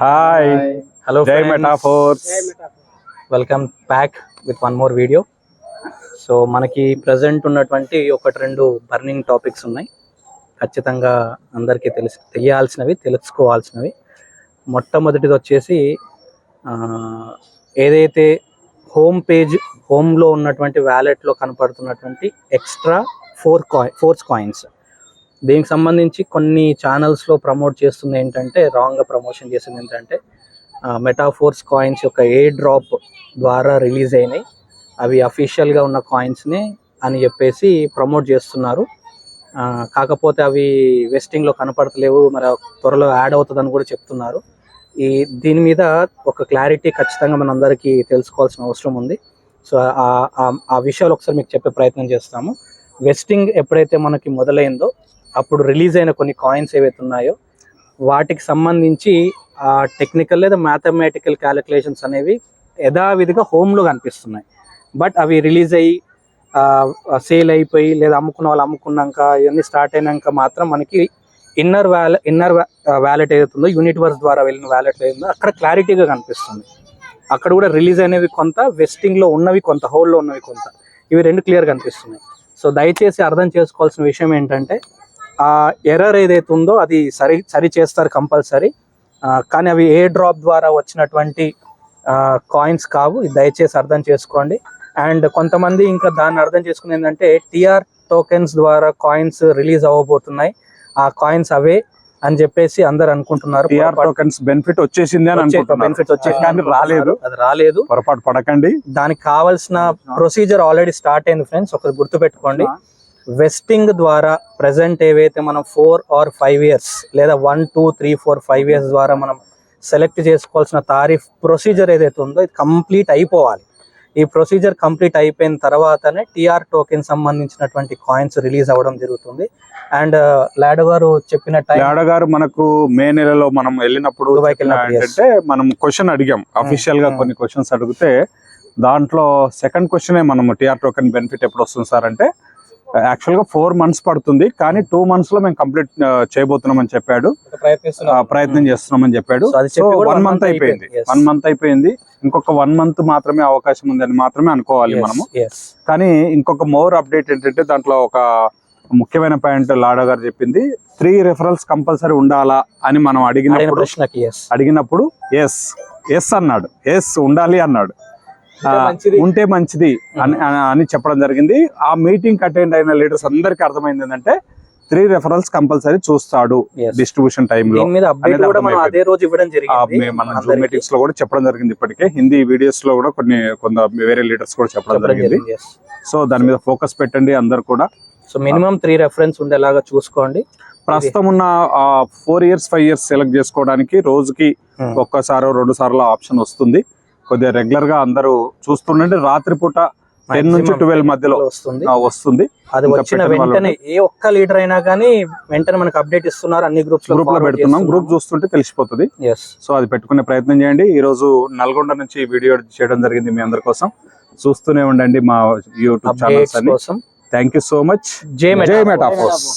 Hi hello Jai Metaforce welcome back with one more video so మనకి present ఉన్నటువంటి ఒకటి రెండు బర్నింగ్ టాపిక్స్ ఉన్నాయి. ఖచ్చితంగా అందరికీ తెలిసి తెలియాల్సినవి తెలుసుకోవాల్సినవి. మొట్టమొదటిది వచ్చేసి ఏదైతే హోమ్ పేజ్ హోమ్లో ఉన్నటువంటి వ్యాలెట్లో కనపడుతున్నటువంటి extra four coin force coins దీనికి సంబంధించి కొన్ని ఛానల్స్లో ప్రమోట్ చేస్తుంది ఏంటంటే రాంగ్గా ప్రమోషన్ చేసింది ఏంటంటే మెటాఫోర్స్ కాయిన్స్ యొక్క ఏ డ్రాప్ ద్వారా రిలీజ్ అయినాయి. అవి అఫీషియల్గా ఉన్న కాయిన్స్ని అని చెప్పేసి ప్రమోట్ చేస్తున్నారు. కాకపోతే అవి వెస్టింగ్లో కనపడతలేవు మరి త్వరలో యాడ్ అవుతుందని కూడా చెప్తున్నారు. ఈ దీని మీద ఒక క్లారిటీ ఖచ్చితంగా మనందరికీ తెలుసుకోవాల్సిన అవసరం ఉంది. సో ఆ- ఆ విషయాలు ఒకసారి మీకు చెప్పే ప్రయత్నం చేస్తాము. వెస్టింగ్ ఎప్పుడైతే మనకి మొదలైందో అప్పుడు రిలీజ్ అయిన కొన్ని కాయిన్స్ ఏవైతే ఉన్నాయో వాటికి సంబంధించి ఆ టెక్నికల్ లేదా మ్యాథమెటికల్ క్యాలిక్యులేషన్స్ అనేవి యథావిధిగా హోమ్లో కనిపిస్తున్నాయి. బట్ అవి రిలీజ్ అయ్యి సేల్ అయిపోయి లేదా అమ్ముకున్న వాళ్ళు అమ్ముకున్నాక ఇవన్నీ స్టార్ట్ అయినాక మాత్రం మనకి ఇన్నర్ వ్యాల ఇన్నర్ వ్యాలెట్ ఏదైతుందో యూనిట్ వర్స్ ద్వారా వెళ్ళిన వ్యాలెట్ ఏదైందో అక్కడ క్లారిటీగా కనిపిస్తుంది. అక్కడ కూడా రిలీజ్ అయినవి కొంత వెస్టింగ్లో ఉన్నవి కొంత హోల్లో ఉన్నవి కొంత. ఇవి రెండు క్లియర్ కనిపిస్తున్నాయి. సో దయచేసి అర్థం చేసుకోవాల్సిన విషయం ఏంటంటే ఆ ఎర్రర్ ఏదైతే ఉందో అది సరి సరి చేస్తారు కంపల్సరీ. కానీ అవి ఏ డ్రాప్ ద్వారా వచ్చినటువంటి కాయిన్స్ కావు. దయచేసి అర్థం చేసుకోండి. అండ్ కొంతమంది ఇంకా దాన్ని అర్థం చేసుకుని ఏంటంటే టిఆర్ టోకెన్స్ ద్వారా కాయిన్స్ రిలీజ్ అవ్వబోతున్నాయి. ఆ కాయిన్స్ అవే అని చెప్పేసి అందరు అనుకుంటున్నారు. టిఆర్ టోకెన్స్ బెనిఫిట్ వచ్చేసింది అని బెనిఫిట్ వచ్చేసి రాలేదు. అది రాలేదు. పొరపాటు పడకండి. దానికి కావాల్సిన ప్రొసీజర్ ఆల్రెడీ స్టార్ట్ అయింది ఫ్రెండ్స్ ఒకటి గుర్తుపెట్టుకోండి. వెస్టింగ్ ద్వారా ప్రజెంట్ ఏవైతే మనం ఫోర్ ఆర్ ఫైవ్ ఇయర్స్ లేదా one two three four five years ద్వారా మనం సెలెక్ట్ చేసుకోవాల్సిన తారీఫ్ ప్రొసీజర్ ఏదైతే ఉందో ఇది కంప్లీట్ అయిపోవాలి ఈ ప్రొసీజర్ కంప్లీట్ అయిపోయిన తర్వాతనే టిఆర్ టోకెన్ సంబంధించినటువంటి కాయిన్స్ రిలీజ్ అవ్వడం జరుగుతుంది అండ్ లాడో గారు చెప్పిన లాడ గారు మనకు మే నెలలో మనం వెళ్ళినప్పుడు. ఏంటంటే మనం క్వశ్చన్ అడిగాం అఫీషియల్గా Hmm. కొన్ని క్వశ్చన్స్ అడిగితే దాంట్లో సెకండ్ క్వశ్చన్ మనం టిఆర్ టోకెన్ బెనిఫిట్ ఎప్పుడు వస్తుంది సార్ అంటే యాక్చువల్గా ఫోర్ మంత్స్ పడుతుంది కానీ టూ మంత్స్లో మేము కంప్లీట్ చేయబోతున్నాం అని చెప్పాడు. ప్రయత్నం చేస్తున్నామని చెప్పాడు. సో వన్ మంత్ అయిపోయింది. వన్ మంత్ అయిపోయింది. ఇంకొక వన్ మంత్ మాత్రమే అవకాశం ఉందని మాత్రమే అనుకోవాలి మనము. కానీ ఇంకొక మోర్ అప్డేట్ ఏంటంటే దాంట్లో ఒక ముఖ్యమైన పాయింట్ లాడా గారు చెప్పింది. త్రీ రెఫరల్స్ కంపల్సరీ ఉండాలా అని మనం అడిగిన అడిగినప్పుడు అడిగినప్పుడు ఎస్ ఎస్ అన్నాడు. ఎస్ ఉండాలి అన్నాడు. ఉంటే మంచిది అని అని- చెప్పడం జరిగింది ఆ మీటింగ్ అటెండ్ అయిన లీడర్స్ అందరికీ అర్థమైంది ఏంటంటే త్రీ రెఫరల్స్ కంపల్సరీ చూస్తాడు. డిస్ట్రిబ్యూషన్ టైంలో. అదే రోజు ఇవ్వడం జరిగింది మన జూమ్ అందరికీ మీటింగ్స్లో కూడా చెప్పడం జరిగింది ఇప్పటికే హిందీ వీడియోస్లో కూడా కొన్ని కొంత వేరే లీడర్స్ కూడా చెప్పడం జరిగింది. సో దాని మీద ఫోకస్ పెట్టండి అందరు కూడా సో మినిమం త్రీ రెఫరెన్స్ ఉండేలాగా చూసుకోండి ప్రస్తుతం ఉన్న four years five years select చేసుకోవడానికి రోజుకి Hmm. ఒక్కసారో రెండు సార్లు ఆప్షన్ వస్తుంది కొద్దిగా రెగ్యులర్గా అందరూ చూస్తుండండి రాత్రిపూట టెన్ నుంచి ట్వెల్వ్ మధ్యలో వస్తుంది. అది వచ్చిన వెంటనే ఏ ఒక్క లీడర్ అయినా కానీ వెంటనే మనకు అప్డేట్ ఇస్తున్నారు. అన్ని గ్రూప్స్ గ్రూప్లో పెడుతున్నాం. గ్రూప్ చూస్తుంటే తెలిసిపోతుంది. సో అది పెట్టుకునే ప్రయత్నం చేయండి. ఈ రోజు నల్గొండ నుంచి వీడియో చేయడం జరిగింది మీ అందరి కోసం. చూస్తూనే ఉండండి మా యూట్యూబ్ ఛానల్స్ కోసం. థ్యాంక్ యూ సో మచ్ జే జై మెటా మెటాఫోర్స్